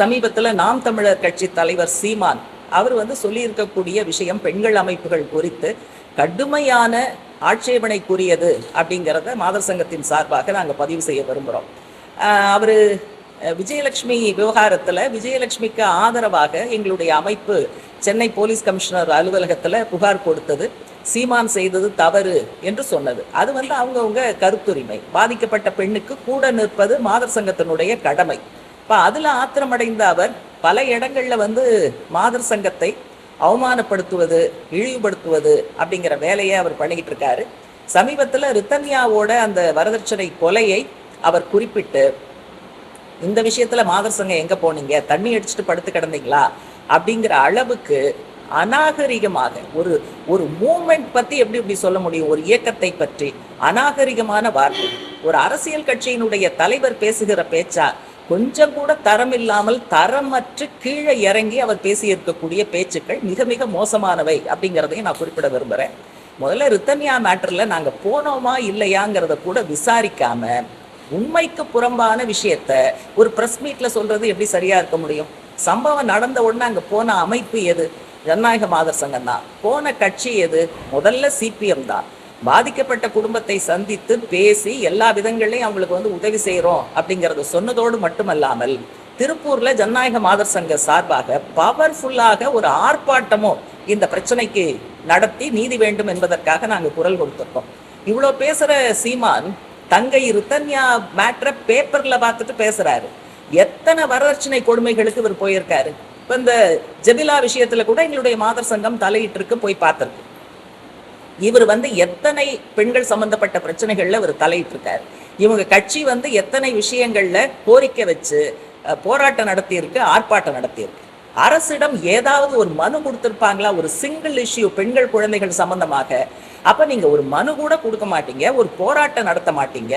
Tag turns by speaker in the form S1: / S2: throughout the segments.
S1: சமீபத்தில் நாம் தமிழர் கட்சி தலைவர் சீமான் அவர் வந்து சொல்லியிருக்கக்கூடிய விஷயம் பெண்கள் அமைப்புகள் குறித்து கடுமையான ஆட்சேபனைக்குரியது அப்படிங்கிறத மாதர் சங்கத்தின் சார்பாக நாங்கள் பதிவு செய்ய விரும்புகிறோம் அவர் விஜயலட்சுமி விவகாரத்தில் விஜயலட்சுமிக்கு ஆதரவாக எங்களுடைய அமைப்பு சென்னை போலீஸ் கமிஷனர் அலுவலகத்தில் புகார் கொடுத்தது சீமான் செய்தது தவறு என்று சொன்னது. அது வந்து அவங்கவுங்க கருத்துரிமை. பாதிக்கப்பட்ட பெண்ணுக்கு கூட நிற்பது மாதர் சங்கத்தினுடைய கடமை. இப்போ அதில் ஆத்திரமடைந்த அவர் பல இடங்கள்ல வந்து மாதர் சங்கத்தை அவமானப்படுத்துவது இழிவுபடுத்துவது அப்படிங்கிற வேலையை அவர் பண்ணிக்கிட்டு இருக்காரு. சமீபத்தில் ரித்தன்யாவோட அந்த வரதட்சணை கொலையை அவர் குறிப்பிட்டு இந்த விஷயத்துல மாதர் சங்கம் எங்க போனீங்க? தண்ணி அடிச்சுட்டு படுத்து கிடந்தீங்களா? அப்படிங்கிற அளவுக்கு அநாகரிகமாக ஒரு ஒரு மூமெண்ட் பத்தி எப்படி இப்படி சொல்ல முடியும்? ஒரு இயக்கத்தை பற்றி அநாகரிகமான வார்த்தை. ஒரு அரசியல் கட்சியினுடைய தலைவர் பேசுகிற பேச்சா கொஞ்சம் கூட தரம் இல்லாமல் தரமற்று கீழே இறங்கி அவர் பேசியிருக்கக்கூடிய பேச்சுக்கள் மிக மிக மோசமானவை அப்படிங்கிறதையும் நான் குறிப்பிட விரும்புகிறேன் முதல்ல ரித்தன்யா மேட்டரில் நாங்கள் போனோமா இல்லையாங்கிறத கூட விசாரிக்காம உண்மைக்கு புறம்பான விஷயத்த ஒரு ப்ரெஸ் மீட்ல சொல்றது எப்படி சரியா இருக்க முடியும்? சம்பவம் நடந்த உடனே அங்கே போன அமைப்பு எது? ஜனநாயக மாதர் சங்கம் தான் போன கட்சி எது? முதல்ல சிபிஎம் தான். பாதிக்கப்பட்ட குடும்பத்தை சந்தித்து பேசி எல்லா விதங்களையும் அவங்களுக்கு வந்து உதவி செய்கிறோம் அப்படிங்கிறத சொன்னதோடு மட்டுமல்லாமல் திருப்பூர்ல ஜனநாயக மாதர் சங்க சார்பாக பவர்ஃபுல்லாக ஒரு ஆர்ப்பாட்டமும் இந்த பிரச்சனைக்கு நடத்தி நீதி வேண்டும் என்பதற்காக நாங்க குரல் கொடுத்துருக்கோம். இவ்வளோ பேசுற சீமான் தங்கை ரித்தன்யா மேட்ரை பேப்பர்ல பார்த்துட்டு பேசுறாரு. எத்தனை வரதட்சணை கொடுமைகளுக்கு இவர் போயிருக்காரு. இப்ப இந்த ஜெபிலா விஷயத்துல கூட எங்களுடைய மாதர் சங்கம் தலையிட்டு இருக்கு போய் பார்த்துருக்கு. இவர் வந்து எத்தனை பெண்கள் சம்பந்தப்பட்ட பிரச்சனைகள்ல இவர் தலையிட்டு இருக்காரு இவங்க கட்சி வந்து எத்தனை விஷயங்கள்ல கோரிக்கை வச்சு போராட்டம் நடத்தியிருக்கு ஆர்ப்பாட்டம் நடத்தியிருக்கு. அரசிடம் ஏதாவது ஒரு மனு கொடுத்திருப்பாங்களா? ஒரு சிங்கிள் இஷ்யூ பெண்கள் குழந்தைகள் சம்பந்தமாக. அப்ப நீங்க ஒரு மனு கூட கொடுக்க மாட்டீங்க ஒரு போராட்டம் நடத்த மாட்டீங்க.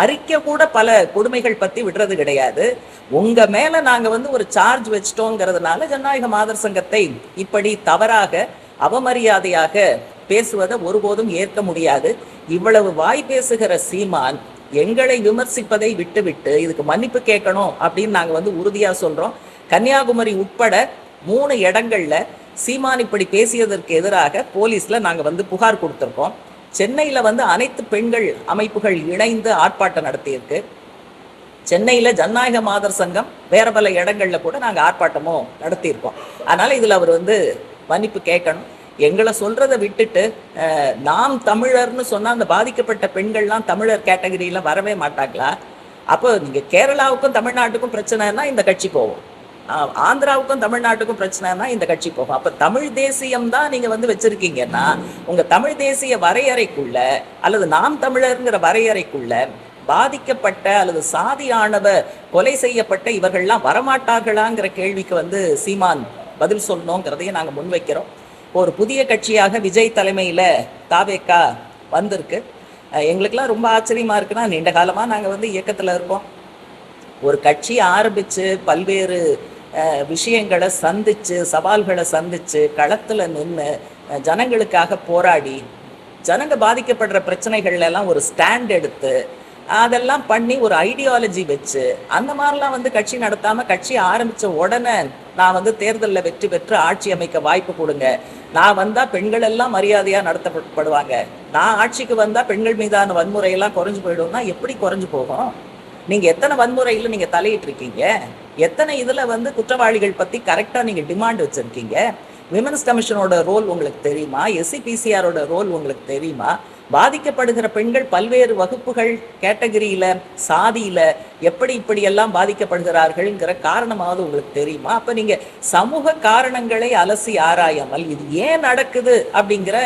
S1: அறிக்கை கூட பல கொடுமைகள் பத்தி விடுறது கிடையாது. உங்க மேல நாங்க வந்து ஒரு சார்ஜ் வச்சிட்டோங்கிறதுனால ஜனநாயக மாதர் சங்கத்தை இப்படி தவறாக அவமரியாதையாக பேசுவதை ஒருபோதும் ஏற்க முடியாது. இவ்வளவு வாய் பேசுகிற சீமான் எங்களை விமர்சிப்பதை விட்டுவிட்டு இதுக்கு மன்னிப்பு கேட்கணும் அப்படின்னு நாங்கள் வந்து உறுதியா சொல்றோம். கன்னியாகுமரி உட்பட மூணு இடங்கள்ல சீமான் இப்படி பேசியதற்கு எதிராக போலீஸ்ல நாங்கள் வந்து புகார் கொடுத்துருக்கோம். சென்னையில வந்து அனைத்து பெண்கள் அமைப்புகள் இணைந்து ஆர்ப்பாட்டம் நடத்தியிருக்கு. சென்னையில ஜனநாயக மாதர் சங்கம் வேற பல இடங்கள்ல கூட நாங்கள் ஆர்ப்பாட்டமும் நடத்தியிருக்கோம். அதனால இதுல அவர் வந்து மன்னிப்பு கேட்கணும். எங்களை சொல்றதை விட்டுட்டு நாம் தமிழர்னு சொன்னா அந்த பாதிக்கப்பட்ட பெண்கள்லாம் தமிழர் கேட்டகரியில வரவே மாட்டாங்களா? அப்போ நீங்க கேரளாவுக்கும் தமிழ்நாட்டுக்கும் பிரச்சனைனா இந்த கட்சி போகும். ஆஹ், ஆந்திராவுக்கும் தமிழ்நாட்டுக்கும் பிரச்சனைனா இந்த கட்சி போகும். அப்ப தமிழ் தேசியம் தான் நீங்க வந்து வச்சிருக்கீங்கன்னா உங்க தமிழ் தேசிய வரையறைக்குள்ள அல்லது நாம் தமிழருங்கிற வரையறைக்குள்ள பாதிக்கப்பட்ட அல்லது சாதியானவ கொலை செய்யப்பட்ட இவர்கள்லாம் வரமாட்டார்களாங்கிற கேள்விக்கு வந்து சீமான் பதில் சொல்லணுங்கிறதையும் நாங்க முன்வைக்கிறோம். ஒரு புதிய கட்சியாக விஜய் தலைமையில் தாவேக்கா வந்திருக்கு. எங்களுக்கெல்லாம் ரொம்ப ஆச்சரியமாக இருக்குன்னா நீண்ட காலமாக நாங்கள் வந்து இயக்கத்தில் இருக்கோம். ஒரு கட்சி ஆரம்பித்து பல்வேறு விஷயங்களை சந்தித்து சவால்களை சந்தித்து களத்தில் நின்று ஜனங்களுக்காக போராடி ஜனங்க பாதிக்கப்படுற பிரச்சனைகள்ல எல்லாம் ஒரு ஸ்டாண்ட் எடுத்து அதெல்லாம் பண்ணி ஒரு ஐடியாலஜி வச்சு அந்த மாதிரிலாம் வந்து கட்சி நடத்தாமல் கட்சி ஆரம்பித்த உடனே நான் வந்து தேர்தலில் வெற்றி பெற்று ஆட்சி அமைக்க வாய்ப்பு கொடுங்க. நான் வந்தால் பெண்கள் எல்லாம் மரியாதையாக நடத்தப்படுவாங்க. நான் ஆட்சிக்கு வந்தால் பெண்கள் மீதான வன்முறை எல்லாம் குறைஞ்சு போயிடும்னா எப்படி குறைஞ்சு போகும்? நீங்கள் எத்தனை வன்முறையில் நீங்கள் தலையிட்டு இருக்கீங்க எத்தனை இதில் வந்து குற்றவாளிகள் பற்றி கரெக்டாக நீங்கள் டிமாண்ட் வச்சுருக்கீங்க? விமன்ஸ் கமிஷனோட ரோல் உங்களுக்கு தெரியுமா? எஸ்சிபிசிஆரோட ரோல் உங்களுக்கு தெரியுமா? பாதிக்கப்படுகிற பெண்கள் பல்வேறு வகுப்புகள் கேட்டகரியில சாதியில எப்படி இப்படி எல்லாம் பாதிக்கப்படுகிறார்கள்ங்கிற காரணமாவது உங்களுக்கு தெரியுமா? அப்ப நீங்க சமூக காரணங்களை அலசி ஆராயாமல் இது ஏன் நடக்குது அப்படிங்கிற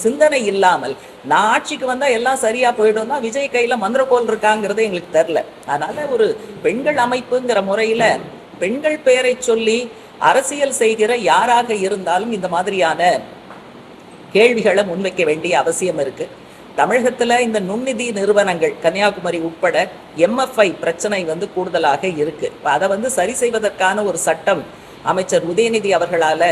S1: சிந்தனை இல்லாமல் நான் ஆட்சிக்கு வந்தா எல்லாம் சரியா போயிடும் தான் விஜய் கையில மந்திரக்கோல் இருக்காங்கிறது எங்களுக்கு தெரில அதனால ஒரு பெண்கள் அமைப்புங்கிற முறையில பெண்கள் பெயரை சொல்லி அரசியல் செய்கிற யாராக இருந்தாலும் இந்த மாதிரியான கேள்விகளை முன்வைக்க வேண்டிய அவசியம் இருக்கு. தமிழகத்துல இந்த நுண்நிதி நிறுவனங்கள் கன்னியாகுமரி உட்பட எம்எஃப்ஐ பிரச்சனை வந்து கூடுதலாக இருக்கு. இப்போ அதை வந்து சரி செய்வதற்கான ஒரு சட்டம் அமைச்சர் உதயநிதி அவர்களால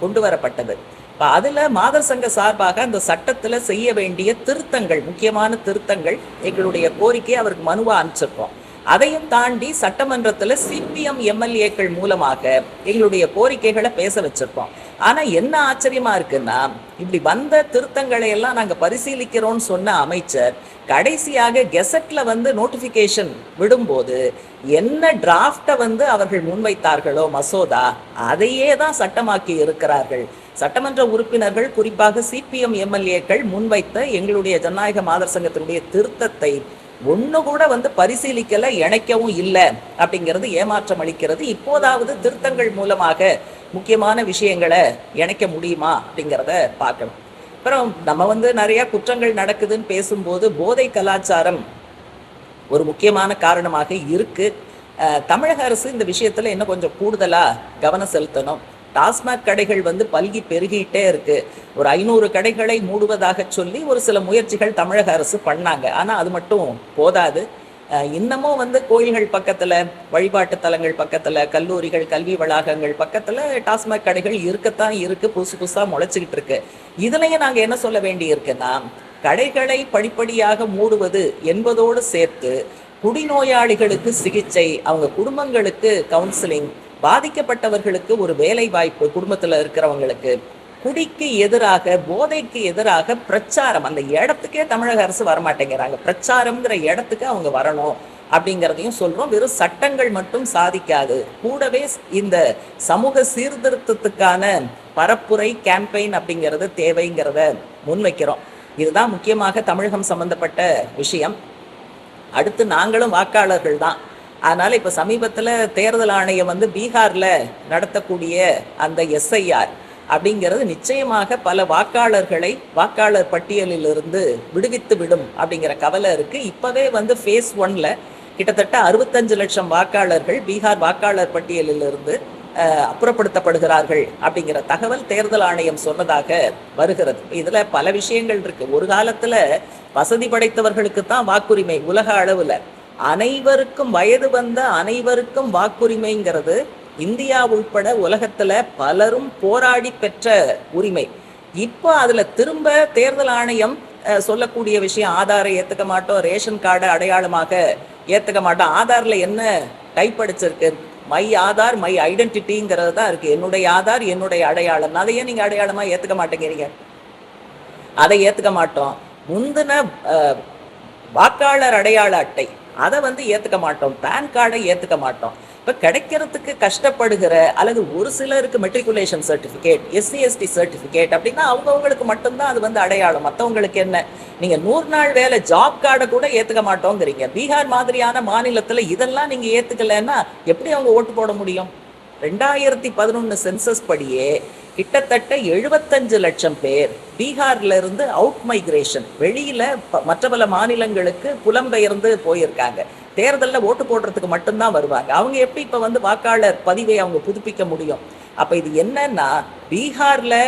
S1: கொண்டு வரப்பட்டது. இப்போ அதில் மாதர் சங்க சார்பாக அந்த சட்டத்தில் செய்ய வேண்டிய திருத்தங்கள் முக்கியமான திருத்தங்கள் எங்களுடைய கோரிக்கையை அவருக்கு மனுவாக அனுப்பிச்சிருக்கோம். அதையும் தாண்டி சட்டமன்றத்தில் சிபிஎம் எம்எல்ஏக்கள் மூலமாக எங்களுடைய கோரிக்கைகளை பேச வச்சிருக்கோம். ஆனா என்ன ஆச்சரியமா இருக்குன்னா இப்படி வந்த திருத்தங்களை எல்லாம் நாங்க பரிசீலிக்கிறோம்னு சொன்ன அமைச்சர் கடைசியாக கெசட்டில் வந்து நோட்டிஃபிகேஷன் விடும்போது என்ன டிராஃப்டை வந்து அவர்கள் முன்வைத்தார்களோ மசோதா அதையே தான் சட்டமாக்கி இருக்கிறார்கள். சட்டமன்ற உறுப்பினர்கள் குறிப்பாக சிபிஎம் எம்எல்ஏக்கள் முன்வைத்த எங்களுடைய ஜனநாயக மாதர் சங்கத்தினுடைய திருத்தத்தை ஒன்று கூட வந்து பரிசீலிக்கலை இணைக்கவும் இல்லை அப்படிங்கிறது ஏமாற்றம் அளிக்கிறது. இப்போதாவது திருத்தங்கள் மூலமாக முக்கியமான விஷயங்களை இணைக்க முடியுமா அப்படிங்கிறத பார்க்கணும். அப்புறம் நம்ம வந்து நிறைய குற்றங்கள் நடக்குதுன்னு பேசும்போது போதை கலாச்சாரம் ஒரு முக்கியமான காரணமாக இருக்கு. தமிழக அரசு இந்த விஷயத்தில் இன்னும் கொஞ்சம் கூடுதலாக கவனம் செலுத்தணும். டாஸ்மாக் கடைகள் வந்து பல்கி பெருகிட்டே இருக்கு. ஒரு ஐநூறு கடைகளை மூடுவதாக சொல்லி ஒரு சில முயற்சிகள் தமிழக அரசு பண்ணாங்க. ஆனா அது மட்டும் போதாது. இன்னமும் வந்து கோயில்கள் பக்கத்துல வழிபாட்டு தலங்கள் பக்கத்துல கல்லூரிகள் கல்வி வளாகங்கள் பக்கத்துல டாஸ்மாக் கடைகள் இருக்கத்தான் இருக்கு புதுசு புதுசாக முளைச்சிக்கிட்டு இருக்கு. இதுலயும் நாங்க என்ன சொல்ல வேண்டி இருக்குன்னா கடைகளை படிப்படியாக மூடுவது என்பதோடு சேர்த்து குடிநோயாளிகளுக்கு சிகிச்சை அவங்க குடும்பங்களுக்கு கவுன்சிலிங் பாதிக்கப்பட்டவர்களுக்கு ஒரு வேலை வாய்ப்பு குடும்பத்துல இருக்கிறவங்களுக்கு குடிக்கு எதிராக போதைக்கு எதிராக பிரச்சாரம். அந்த இடத்துக்கே தமிழக அரசு வரமாட்டேங்கிறாங்க. பிரச்சாரம்ங்கிற இடத்துக்கு அவங்க வரணும் அப்படிங்கிறதையும் சொல்றோம். வெறும் சட்டங்கள் மட்டும் சாதிக்காது. கூடவே இந்த சமூக சீர்திருத்தத்துக்கான பரப்புரை கேம்பெயின் அப்படிங்கிறது தேவைங்கிறத முன்வைக்கிறோம். இதுதான் முக்கியமாக தமிழகம் சம்பந்தப்பட்ட விஷயம். அடுத்து நாங்களும் வாக்காளர்கள் தான். அதனால இப்ப சமீபத்துல தேர்தல் ஆணையம் வந்து பீகார்ல நடத்தக்கூடிய அந்த எஸ்ஐஆர் அப்படிங்கிறது நிச்சயமாக பல வாக்காளர்களை வாக்காளர் பட்டியலிலிருந்து விடுவித்து விடும் அப்படிங்கிற கவலை இருக்கு. இப்பவே வந்து ஃபேஸ் ஒன்ல கிட்டத்தட்ட அறுபத்தஞ்சு லட்சம் வாக்காளர்கள் பீகார் வாக்காளர் பட்டியலிலிருந்து அப்புறப்படுத்தப்படுகிறார்கள் அப்படிங்கிற தகவல் தேர்தல் ஆணையம் சொன்னதாக வருகிறது. இதுல பல விஷயங்கள் இருக்கு. ஒரு காலத்துல வசதி படைத்தவர்களுக்கு தான் வாக்குரிமை உலக அளவுல. அனைவருக்கும் வயது வந்த அனைவருக்கும் வாக்குரிமைங்கிறது இந்தியா உள்பட உலகத்துல பலரும் போராடி பெற்ற உரிமை. இப்போ அதுல திரும்ப தேர்தல் ஆணையம் சொல்லக்கூடிய விஷயம் ஆதாரை ஏத்துக்க மாட்டோம் ரேஷன் கார்டை அடையாளமாக ஏத்துக்க மாட்டோம். ஆதார்ல என்ன கைப்படிச்சிருக்கு? மை ஆதார் மை ஐடென்டிட்டிங்கிறது தான் இருக்கு. என்னுடைய ஆதார் என்னுடைய அடையாளம். அதையே நீங்கள் நீங்க அடையாளமா ஏத்துக்க மாட்டேங்கிறீங்க. அதை ஏத்துக்க மாட்டோம். முந்தின வாக்காளர் அடையாள அட்டை அதை வந்து ஏற்றுக்க மாட்டோம். பேன் கார்டை ஏற்றுக்க மாட்டோம். இப்போ கிடைக்கிறதுக்கு கஷ்டப்படுகிற அல்லது ஒரு சிலருக்கு மெட்ரிகுலேஷன் சர்டிஃபிகேட் எஸ்சி எஸ்டி அப்படின்னா அவங்கவுங்களுக்கு மட்டும்தான் அது வந்து அடையாளம். மற்றவங்களுக்கு என்ன? நீங்கள் நூறு நாள் வேலை ஜாப் கார்டை கூட ஏற்றுக்க மாட்டோங்கிறீங்க. பீகார் மாதிரியான மாநிலத்தில் இதெல்லாம் நீங்கள் ஏற்றுக்கலைன்னா எப்படி அவங்க ஓட்டு போட முடியும்? ரெண்டாயிரத்தி பதினொன்று சென்சஸ் படியே கிட்டத்தட்ட எழுபத்தஞ்சு லட்சம் பேர் பீகார்ல இருந்து அவுட் மைக்ரேஷன் வெளியில மற்ற பல மாநிலங்களுக்கு புலம்பெயர்ந்து போயிருக்காங்க. தேர்தலில் ஓட்டு போடுறதுக்கு மட்டும்தான் வருவாங்க. அவங்க எப்படி இப்போ வந்து வாக்காளர் பதிவை அவங்க புதுப்பிக்க முடியும்? அப்போ இது என்னன்னா பீகாரில்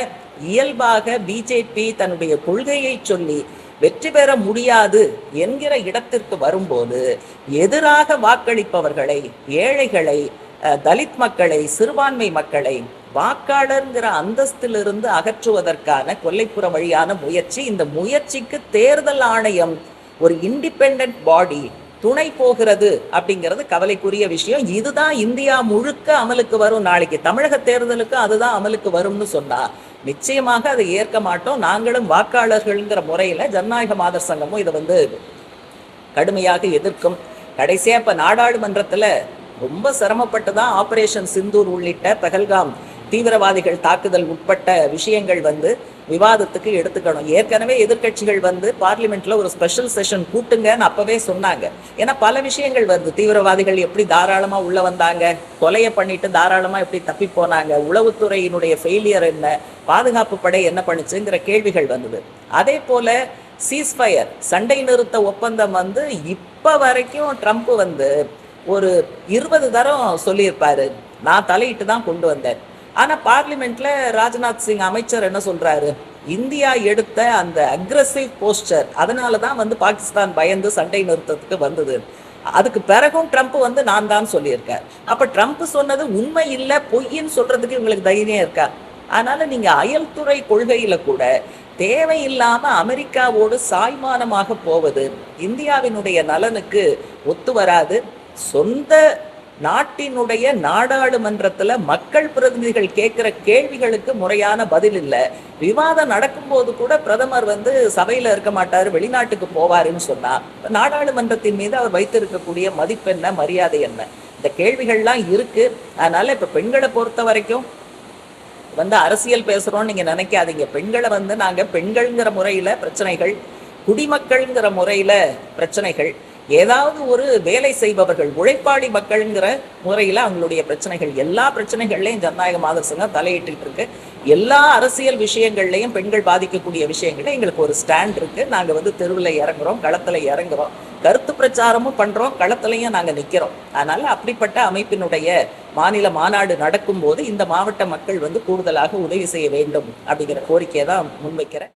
S1: இயல்பாக பிஜேபி தன்னுடைய கொள்கையை சொல்லி வெற்றி பெற முடியாது என்கிற இடத்திற்கு வரும்போது எதிராக வாக்களிப்பவர்களை ஏழைகளை தலித் மக்களை சிறுபான்மை மக்களை வாக்காளர்ங்கிற அந்தஸ்திலிருந்து அகற்றுவதற்கான கொல்லைப்புற வழியான முயற்சி. இந்த முயற்சிக்கு தேர்தல் ஆணையம் ஒரு இண்டிபெண்ட் பாடி துணை போகிறது அப்படிங்கிறது கவலைக்குரிய விஷயம். இதுதான் இந்தியா முழுக்க அமலுக்கு வரும் நாளைக்கு. தமிழக தேர்தலுக்கு அதுதான் அமலுக்கு வரும்னு சொன்னா நிச்சயமாக அதை ஏற்க மாட்டோம். நாங்களும் வாக்காளர்கள்ங்கிற முறையில ஜனநாயக மாதர் சங்கமும் இதை வந்து கடுமையாக எதிர்க்கும். கடைசியா இப்ப நாடாளுமன்றத்துல ரொம்ப சிரமப்பட்டு தான் ஆபரேஷன் சிந்தூர் உள்ளிட்ட பகல்காம் தீவிரவாதிகள் தாக்குதல் உட்பட்ட விஷயங்கள் வந்து விவாதத்துக்கு எடுத்துக்கணும். ஏற்கனவே எதிர்க்கட்சிகள் வந்து பார்லிமெண்ட்ல ஒரு ஸ்பெஷல் செஷன் கூட்டுங்கன்னு அப்பவே சொன்னாங்க. ஏன்னா பல விஷயங்கள் வருது. தீவிரவாதிகள் எப்படி தாராளமா உள்ள வந்தாங்க? கொலையை பண்ணிட்டு தாராளமா எப்படி தப்பி போனாங்க? உளவுத்துறையினுடைய ஃபெயிலியர் என்ன? பாதுகாப்பு படை என்ன பண்ணுச்சுங்கிற கேள்விகள் வந்தது. அதே போல சீஸ்ஃபயர் சண்டை நிறுத்த ஒப்பந்தம் வந்து இப்ப வரைக்கும் ட்ரம்ப் வந்து ஒரு இருபது தரம் சொல்லியிருப்பாரு. நான் தலையிட்டு தான் கொண்டு வந்தேன். ஆனா பார்லிமெண்ட்ல ராஜ்நாத் சிங் அமைச்சர் என்ன சொல்றாரு? இந்தியா எடுத்த அந்த அக்ரஸிவ் போஸ்டர் அதனால தான் வந்து பாகிஸ்தான் பயந்து சண்டை நிறுத்தத்துக்கு வந்தது. அதுக்கு பிறகும் ட்ரம்ப் வந்து நான் தான் சொல்லியிருக்கேன் அப்ப ட்ரம்ப் சொன்னது உண்மை இல்லை பொய்ன்னு சொல்றதுக்கு உங்களுக்கு தைரியம் இருக்கா? அதனால நீங்க அயல்துறை கொள்கையில கூட தேவையில்லாம அமெரிக்காவோடு சாய்மானமாக போவது இந்தியாவினுடைய நலனுக்கு ஒத்து வராது. சொந்த நாட்டினுடைய நாடாளுமன்றத்துல மக்கள் பிரதிநிதிகள் கேட்கிற கேள்விகளுக்கு முறையான பதில் இல்லை. விவாதம் நடக்கும்போது கூட பிரதமர் வந்து சபையில இருக்க மாட்டாரு வெளிநாட்டுக்கு போவாருன்னு சொன்னா. நாடாளுமன்றத்தின் மீது அவர் வைத்திருக்கக்கூடிய மதிப்பு என்ன மரியாதை என்ன? இந்த கேள்விகள்லாம் இருக்கு. அதனால இப்ப பெண்களை பொறுத்த வரைக்கும் வந்து அரசியல் பேசுறோம்னு நீங்க நினைக்காதீங்க. பெண்களை வந்து நாங்க பெண்கள்ங்கிற முறையில பிரச்சனைகள் குடிமக்கள்ங்கிற முறையில பிரச்சனைகள். ஏதாவது ஒரு வேலை செய்பவர்கள் உழைப்பாளி மக்கள்ங்கிற முறையில் அவங்களுடைய பிரச்சனைகள் எல்லா பிரச்சனைகள்லையும் ஜனநாயக மாதர் சங்கம் தலையிட்டு இருக்கு. எல்லா அரசியல் விஷயங்கள்லையும் பெண்கள் பாதிக்கக்கூடிய விஷயங்கள்ல எங்களுக்கு ஒரு ஸ்டாண்ட் இருக்கு. நாங்கள் வந்து தெருவில் இறங்குறோம் களத்தில் இறங்குறோம். கருத்து பிரச்சாரமும் பண்றோம் களத்திலையும் நாங்கள் நிற்கிறோம் அதனால அப்படிப்பட்ட அமைப்பினுடைய மாநில மாநாடு நடக்கும்போது இந்த மாவட்ட மக்கள் வந்து கூடுதலாக உதவி செய்ய வேண்டும் அப்படிங்கிற கோரிக்கையை தான் முன்வைக்கிறேன்.